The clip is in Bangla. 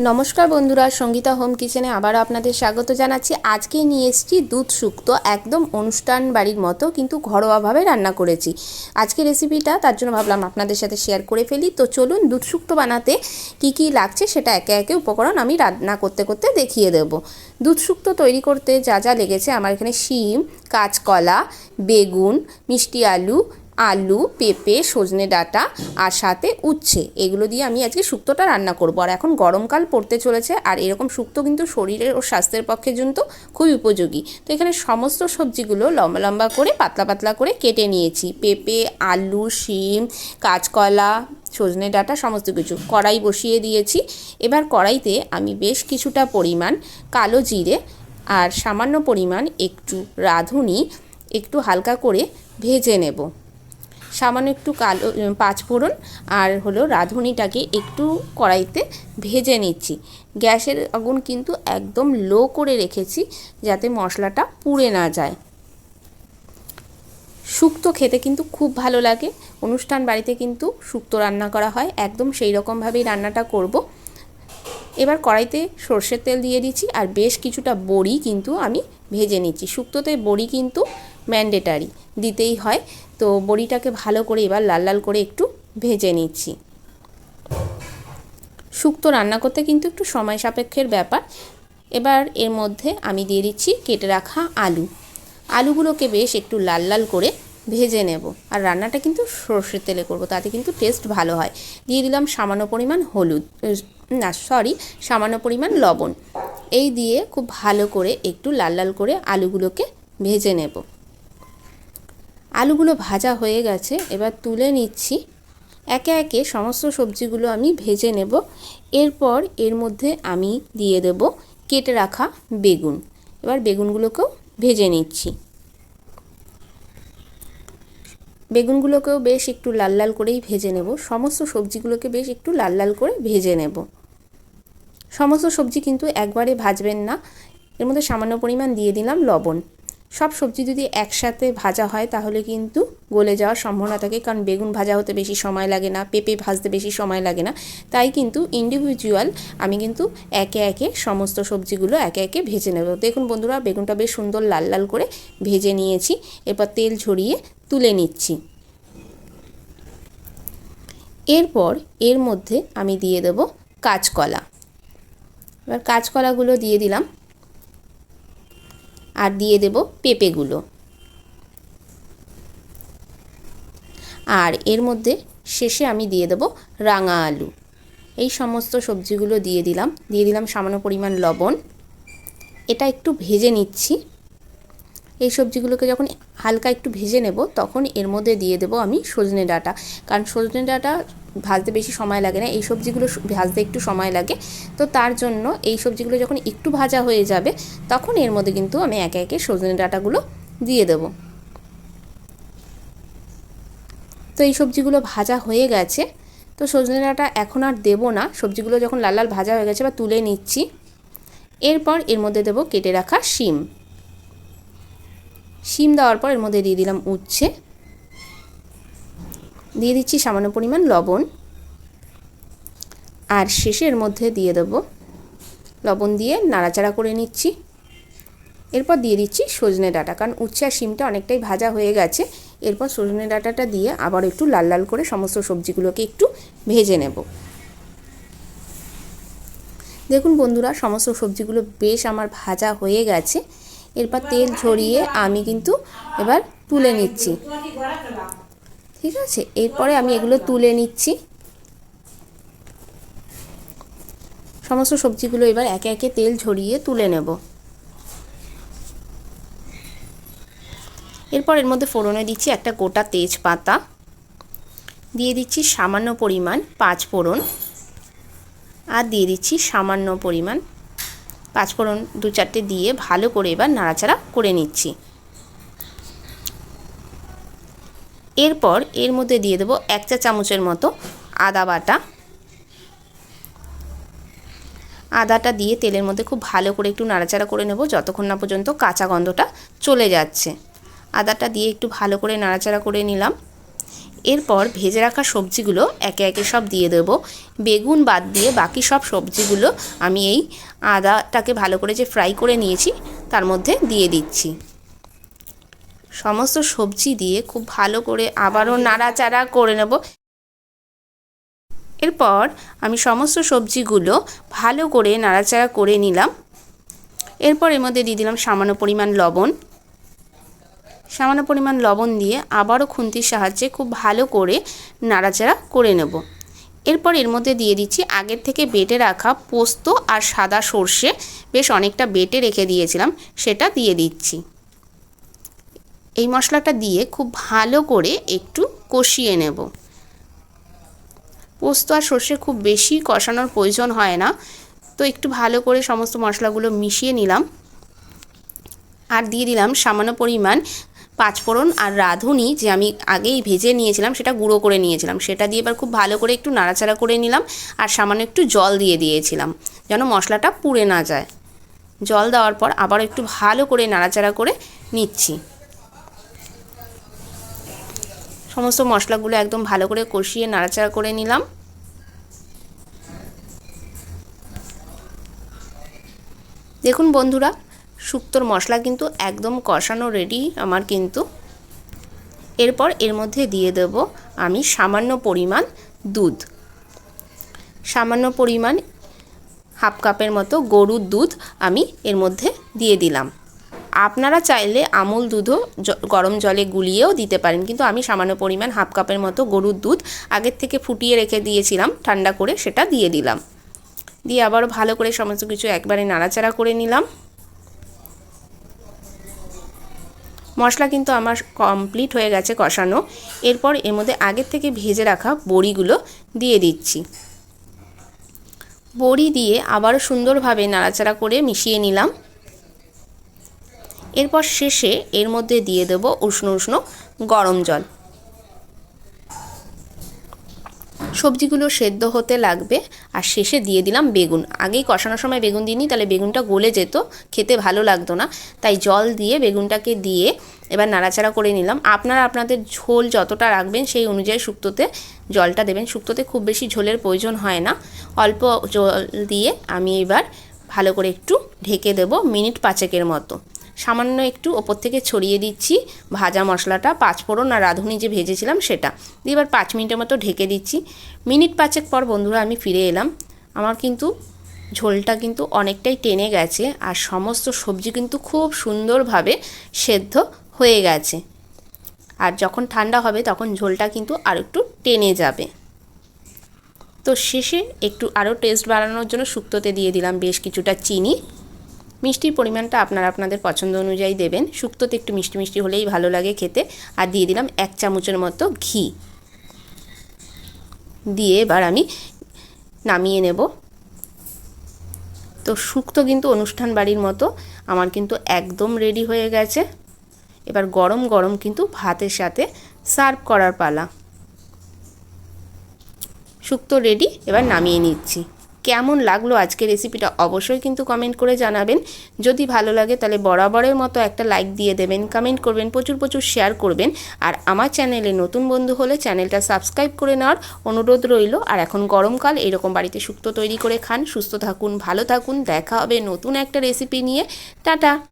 নমস্কার বন্ধুরা, সঙ্গীতা হোম কিচেনে আবারও আপনাদের স্বাগত জানাচ্ছি। আজকে নিয়ে এসেছি দুধ শুক্তো একদম অনুষ্ঠান বাড়ির মতো, কিন্তু ঘরোয়াভাবে রান্না করেছি। আজকে রেসিপিটা তার জন্য ভাবলাম আপনাদের সাথে শেয়ার করে ফেলি। তো চলুন দুধ শুক্তো বানাতে কি কি লাগছে, সেটা একে একে উপকরণ আমি রান্না করতে করতে দেখিয়ে দেব। দুধ শুক্তো তৈরি করতে যা যা লেগেছে, আমার এখানে শিম, কাঁচকলা, বেগুন, মিষ্টি আলু আলু, পেঁপে, সজনে ডাঁটা আর সাথে উচ্ছে। এগুলো দিয়ে আমি আজকে শুক্তোটা রান্না করব। আর এখন গরমকাল পড়তে চলেছে আর এরকম শুক্তো কিন্তু শরীরের ও স্বাস্থ্যের পক্ষে কিন্তু খুবই উপযোগী। তো এখানে সমস্ত সবজিগুলো লম্বা লম্বা করে, পাতলা পাতলা করে কেটে নিয়েছি। পেঁপে, আলু, শিম, কাঁচকলা, সজনে ডাঁটা, সমস্ত কিছু কড়াই বসিয়ে দিয়েছি। এবার কড়াইতে আমি বেশ কিছুটা পরিমাণ কালো জিরে আর সামান্য পরিমাণ একটু রাঁধুনি, একটু হালকা করে ভেজে নেব। সামান্য একটু কালো পাঁচফোড়ন আর হলো রাঁধুনিটাকে একটু কড়াইতে ভেজে নিচ্ছি। গ্যাসের আগুন কিন্তু একদম লো করে রেখেছি যাতে মশলাটা পুড়ে না যায়। শুক্তো খেতে কিন্তু খুব ভালো লাগে। অনুষ্ঠান বাড়িতে কিন্তু শুক্তো রান্না করা হয়। একদম সেই রকমভাবেই রান্নাটা করব। এবার কড়াইতে সর্ষের তেল দিয়ে দিচ্ছি আর বেশ কিছুটা বড়ি কিন্তু আমি ভেজে নিচ্ছি। শুক্তোতে বড়ি কিন্তু ম্যান্ডেটারি দিতেই হয়। তো বড়িটাকে ভালো করে এবার লাল লাল করে একটু ভেজে নিচ্ছি। শুক্তো রান্না করতে কিন্তু একটু সময় সাপেক্ষের ব্যাপার। এবার এর মধ্যে আমি দিয়ে দিচ্ছি কেটে রাখা আলু। আলুগুলোকে বেশ একটু লাল লাল করে ভেজে নেব। আর রান্নাটা কিন্তু সর্ষের তেলে করব, তাতে কিন্তু টেস্ট ভালো হয়। দিয়ে দিলাম সামান্য পরিমাণ হলুদ না সরি সামান্য পরিমাণ লবণ। এই দিয়ে খুব ভালো করে একটু লাল লাল করে আলুগুলোকে ভেজে নেব। আলুগুলো ভাজা হয়ে গেছে, এবার তুলে নিচ্ছি। একে একে সমস্ত সবজিগুলো আমি ভেজে নেব। এরপর এর মধ্যে আমি দিয়ে দেব কেটে রাখা বেগুন। এবার বেগুনগুলোকেও ভেজে নিচ্ছি। বেগুনগুলোকেও বেশ একটু লাল লাল করেই ভেজে নেব। সমস্ত সবজিগুলোকে বেশ একটু লাল লাল করে ভেজে নেব। সমস্ত সবজি কিন্তু একবারে ভাজবেন না। এর মধ্যে সামান্য পরিমাণ দিয়ে দিলাম লবণ। সব সবজি যদি একসাথে ভাজা হয়, তাহলে কিন্তু গলে যাওয়ার সম্ভাবনা থাকে। কারণ বেগুন ভাজা হতে বেশি সময় লাগে না, পেঁপে ভাজতে বেশি সময় লাগে না। তাই কিন্তু ইন্ডিভিজুয়াল আমি কিন্তু একে একে সমস্ত সবজিগুলো একে একে ভেজে নেব। দেখুন বন্ধুরা, বেগুনটা বেশ সুন্দর লাল লাল করে ভেজে নিয়েছি। এরপর তেল ঝরিয়ে তুলে নিচ্ছি। এরপর এর মধ্যে আমি দিয়ে দেব কাঁচকলা। এবার কাঁচকলাগুলো দিয়ে দিলাম। আর দিয়ে দেব পেঁপেগুলো। আর এর মধ্যে শেষে আমি দিয়ে দেব রাঙা আলু। এই সমস্ত সবজিগুলো দিয়ে দিলাম। দিয়ে দিলাম সামান্য পরিমাণ লবণ। এটা একটু ভেজে নিচ্ছি। এই সবজিগুলোকে যখন হালকা একটু ভেজে নেব, তখন এর মধ্যে দিয়ে দেব আমি সজনে ডাঁটা। কারণ সজনে ডাঁটা ভাজতে বেশি সময় লাগে না, এই সবজিগুলো ভাজতে একটু সময় লাগে। তো তার জন্য এই সবজিগুলো যখন একটু ভাজা হয়ে যাবে, তখন এর মধ্যে কিন্তু আমি একে একে সজনে ডাঁটাগুলো দিয়ে দেব। তো এই সবজিগুলো ভাজা হয়ে গেছে। তো সজনে ডাঁটা এখন আর দেবো না, সবজিগুলো যখন লাল লাল ভাজা হয়ে গেছে বা তুলে নিচ্ছি। এরপর এর মধ্যে দেবো কেটে রাখা শিম। শিম দেওয়ার পর এর মধ্যে দিয়ে দিলাম উচ্ছে। দিয়ে দিচ্ছি সামান্য পরিমাণ লবণ। আর শেষের মধ্যে দিয়ে দেবো লবণ দিয়ে নাড়াচাড়া করে নিচ্ছি। এরপর দিয়ে দিচ্ছি সজনে ডাঁটা, কারণ উচ্ছে আর শিমটা অনেকটাই ভাজা হয়ে গেছে। এরপর সজনে ডাঁটাটা দিয়ে আবার একটু লাল লাল করে সমস্ত সবজিগুলোকে একটু ভেজে নেব। দেখুন বন্ধুরা, সমস্ত সবজিগুলো বেশ আমার ভাজা হয়ে গেছে। এরপর তেল ঝরিয়ে আমি কিন্তু এবার তুলে নিচ্ছি। ঠিক আছে? এরপরে আমি এগুলো তুলে নিচ্ছি। সমস্ত সবজিগুলো এবার একে একে তেল ঝরিয়ে তুলে নেব। এরপর এর মধ্যে ফোড়নে দিচ্ছি একটা গোটা তেজপাতা। দিয়ে দিচ্ছি সামান্য পরিমাণ পাঁচ ফোড়ন। আর দিয়ে দিচ্ছি সামান্য পরিমাণ পাঁচফোড়ন দু চারটে দিয়ে ভালো করে এবার নাড়াচাড়া করে নিচ্ছি। এরপর এর মধ্যে দিয়ে দেবো এক চা চামচের মতো আদা বাটা। আদাটা দিয়ে তেলের মধ্যে খুব ভালো করে একটু নাড়াচাড়া করে নেব যতক্ষণ না পর্যন্ত কাঁচা গন্ধটা চলে যাচ্ছে। আদাটা দিয়ে একটু ভালো করে নাড়াচাড়া করে নিলাম। এরপর ভেজে রাখা সবজিগুলো একে একে সব দিয়ে দেব। বেগুন বাদ দিয়ে বাকি সব সবজিগুলো আমি এই আদাটাকে ভালো করে যে ফ্রাই করে নিয়েছি, তার মধ্যে দিয়ে দিচ্ছি। সমস্ত সবজি দিয়ে খুব ভালো করে আবারও নাড়াচাড়া করে নেব। এরপর আমি সমস্ত সবজিগুলো ভালো করে নাড়াচাড়া করে নিলাম। এরপর এর মধ্যে দিয়ে দিলাম সামান্য পরিমাণ লবণ। সামান্য পরিমাণ লবণ দিয়ে আবারও খুন্তির সাহায্যে খুব ভালো করে নাড়াচাড়া করে নেব। এরপর এর মধ্যে দিয়ে দিচ্ছি আগের থেকে বেটে রাখা পোস্ত আর সাদা সর্ষে। বেশ অনেকটা বেটে রেখে দিয়েছিলাম, সেটা দিয়ে দিচ্ছি। এই মশলাটা দিয়ে খুব ভালো করে একটু কষিয়ে নেব। পোস্ত আর সর্ষে খুব বেশি কষানোর প্রয়োজন হয় না। তো একটু ভালো করে সমস্ত মশলাগুলো মিশিয়ে নিলাম। আর দিয়ে দিলাম সামান্য পরিমাণ পাঁচফোড়ন আর রাঁধুনি যে আমি আগেই ভেজে নিয়েছিলাম, সেটা গুঁড়ো করে নিয়েছিলাম। সেটা দিয়ে এবার খুব ভালো করে একটু নাড়াচাড়া করে নিলাম আর সামান্য একটু জল দিয়ে দিয়েছিলাম যেন মশলাটা পুড়ে না যায়। জল দেওয়ার পর আবার একটু ভালো করে নাড়াচাড়া করে নিচ্ছি। সমস্ত মশলাগুলো একদম ভালো করে কষিয়ে নাড়াচাড়া করে নিলাম। দেখুন বন্ধুরা, শুক্তোর মশলা কিন্তু একদম কষানো রেডি আমার কিন্তু। এরপর এর মধ্যে দিয়ে দেব আমি সামান্য পরিমাণ দুধ। সামান্য পরিমাণ হাফ কাপের মতো গরুর দুধ আমি এর মধ্যে দিয়ে দিলাম। আপনারা চাইলে আমুল দুধও গরম জলে গুলিয়েও দিতে পারেন। কিন্তু আমি সামান্য পরিমাণ হাফ কাপের মতো গরুর দুধ আগের থেকে ফুটিয়ে রেখে দিয়েছিলাম, ঠান্ডা করে সেটা দিয়ে দিলাম। দিয়ে আবারও ভালো করে সমস্ত কিছু একবারে নাড়াচাড়া করে নিলাম। মশলা কিন্তু আমার কমপ্লিট হয়ে গেছে কষানো। এরপর এর মধ্যে আগের থেকে ভেজে রাখা বড়িগুলো দিয়ে দিচ্ছি। বড়ি দিয়ে আবারও সুন্দরভাবে নাড়াচাড়া করে মিশিয়ে নিলাম। এরপর শেষে এর মধ্যে দিয়ে দেব উষ্ণ উষ্ণ গরম জল। সবজিগুলো সেদ্ধ হতে লাগবে আর শেষে দিয়ে দিলাম বেগুন। আগেই কষানোর সময় বেগুন দিইনি, তাহলে বেগুনটা গলে যেত, খেতে ভালো লাগতো না। তাই জল দিয়ে বেগুনটাকে দিয়ে এবার নাড়াচাড়া করে নিলাম। আপনারা আপনাদের ঝোল যতটা রাখবেন সেই অনুযায়ী শুক্তোতে জলটা দেবেন। শুক্তোতে খুব বেশি ঝোলের প্রয়োজন হয় না। অল্প জল দিয়ে আমি এবার ভালো করে একটু ঢেকে দেব মিনিট পাঁচেকের মতো। সামান্য একটু ওপর থেকে ছড়িয়ে দিচ্ছি। ভাজা মশলাটা, পাঁচফোড়ন আর রাঁধুনি যে ভেজেছিলাম সেটা। দিয়ে এবার পাঁচ মিনিটের মতো ঢেকে দিচ্ছি। মিনিট পাঁচেক পর বন্ধুরা আমি ফিরে এলাম। আমার কিন্তু ঝোলটা কিন্তু অনেকটাই টেনে গেছে আর সমস্ত সবজি কিন্তু খুব সুন্দরভাবে সেদ্ধ হয়ে গেছে। আর যখন ঠান্ডা হবে তখন ঝোলটা কিন্তু আর একটু টেনে যাবে। তো শেষে একটু আরও টেস্ট বাড়ানোর জন্য শুক্তোতে দিয়ে দিলাম বেশ কিছুটা চিনি। মিষ্টির পরিমাণটা আপনারা আপনাদের পছন্দ অনুযায়ী দেবেন। শুক্তোতে একটু মিষ্টি মিষ্টি হলেই ভালো লাগে খেতে। আর দিয়ে দিলাম এক চামচের মতো ঘি। দিয়ে এবার আমি নামিয়ে নেব। তো শুক্তো কিন্তু অনুষ্ঠান বাড়ির মতো। আমার কিন্তু একদম রেডি হয়ে গেছে। এবার গরম গরম কিন্তু ভাতের সাথে সার্ভ করার পালা। শুক্তো রেডি এবার নামিয়ে নিচ্ছি। কেমন লাগল আজকে রেসিপিটা অবশ্যই কিন্তু কমেন্ট করে জানাবেন। যদি ভালো লাগে তাহলে বরাবরের মতো একটা লাইক দিয়ে দেবেন কমেন্ট করবেন, প্রচুর প্রচুর শেয়ার করবেন। আর আমার চ্যানেলে নতুন বন্ধু হলে চ্যানেলটা সাবস্ক্রাইব করে নেওয়ার অনুরোধ রইল। আর এখন গরমকাল, এরকম বাড়িতে শুক্তো তৈরি করে খান। সুস্থ থাকুন, ভালো থাকুন। দেখা হবে নতুন একটা রেসিপি নিয়ে। টাটা!